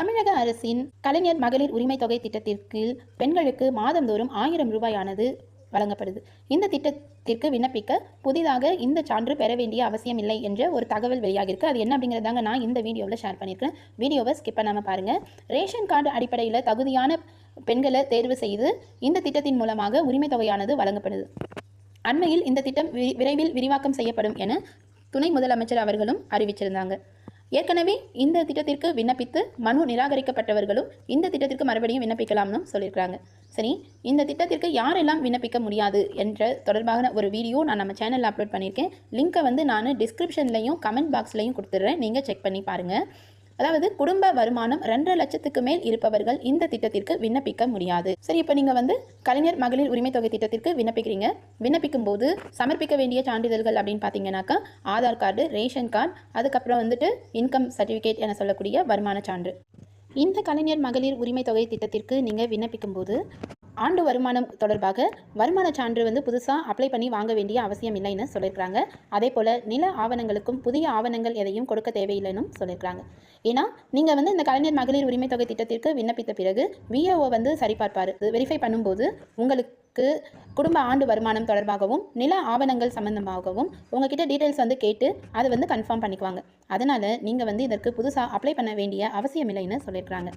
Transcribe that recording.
தமிழக அரசின் கலைஞர் மகளிர் உரிமை தொகை திட்டத்திற்கு பெண்களுக்கு மாதந்தோறும் ஆயிரம் ரூபாயானது வழங்கப்படுது. இந்த திட்டத்திற்கு விண்ணப்பிக்க புதிதாக இந்த சான்று பெற வேண்டிய அவசியம் இல்லை என்ற ஒரு தகவல் வெளியாகிருக்கு அது என்ன அப்படிங்கிறதாங்க நான் இந்த வீடியோவில் ஷேர் பண்ணியிருக்கேன் வீடியோவை ஸ்கிப் பண்ணாமல் பாருங்கள் ரேஷன் கார்டு அடிப்படையில் தகுதியான பெண்களை தேர்வு செய்து இந்த திட்டத்தின் மூலமாக உரிமை தொகையானது வழங்கப்படுது. அண்மையில் இந்த திட்டம் வி- விரைவில் விரிவாக்கம் செய்யப்படும் என துணை முதலமைச்சர் அவர்களும் அறிவிச்சிருந்தாங்க. ஏற்கனவே இந்த திட்டத்திற்கு விண்ணப்பித்து மனு நிராகரிக்கப்பட்டவர்களும் இந்த திட்டத்திற்கு மறுபடியும் விண்ணப்பிக்கலாம்னு சொல்லியிருக்கிறாங்க. சரி இந்த திட்டத்திற்கு யாரெல்லாம் விண்ணப்பிக்க முடியாது என்ற தொடர்பான ஒரு வீடியோ நான் நம்ம சேனலில் அப்லோட் பண்ணியிருக்கேன். லிங்க்கை வந்து நான் டிஸ்கிரிப்ஷன்லையும் கமெண்ட் பாக்ஸ்லையும் கொடுத்துட்றேன். நீங்கள் செக் பண்ணி பாருங்கள் அதாவது குடும்ப வருமானம் ரெண்டரை லட்சத்துக்கு மேல் இருப்பவர்கள் இந்த திட்டத்திற்கு விண்ணப்பிக்க முடியாது. சரி இப்போ நீங்கள் வந்து கலைஞர் மகளிர் உரிமை தொகை திட்டத்திற்கு விண்ணப்பிக்கிறீங்க. விண்ணப்பிக்கும் போது சமர்ப்பிக்க வேண்டிய சான்றிதழ்கள் அப்படின்னு பார்த்தீங்கன்னாக்கா ஆதார் கார்டு ரேஷன் கார்டு அதுக்கப்புறம் வந்துட்டு இன்கம் சர்டிஃபிகேட் என சொல்லக்கூடிய வருமான சான்று. இந்த கலைஞர் மகளிர் உரிமை தொகை திட்டத்திற்கு நீங்கள் விண்ணப்பிக்கும் போது ஆண்டு வருமானம் தொடர்பாக வருமான சான்று வந்து புதுசாக அப்ளை பண்ணி வாங்க வேண்டிய அவசியம் இல்லைன்னு சொல்லியிருக்கிறாங்க. அதே போல் நில ஆவணங்களுக்கும் புதிய ஆவணங்கள் எதையும் கொடுக்க தேவையில்லைன்னு சொல்லியிருக்கிறாங்க. ஏன்னா நீங்கள் வந்து இந்த கலைஞர் மகளிர் உரிமை தொகை திட்டத்திற்கு விண்ணப்பித்த பிறகு விஏஓ வந்து சரிபார்ப்பார். வெரிஃபை பண்ணும்போது உங்களுக்கு குடும்ப ஆண்டு வருமானம் தொடர்பாகவும் நில ஆவணங்கள் சம்பந்தமாகவும் உங்ககிட்ட டீட்டெயில்ஸ் வந்து கேட்டு அதை வந்து கன்ஃபார்ம் பண்ணிக்குவாங்க. அதனால் நீங்கள் வந்து இதற்கு புதுசாக அப்ளை பண்ண வேண்டிய அவசியம் இல்லைன்னு சொல்லியிருக்கிறாங்க.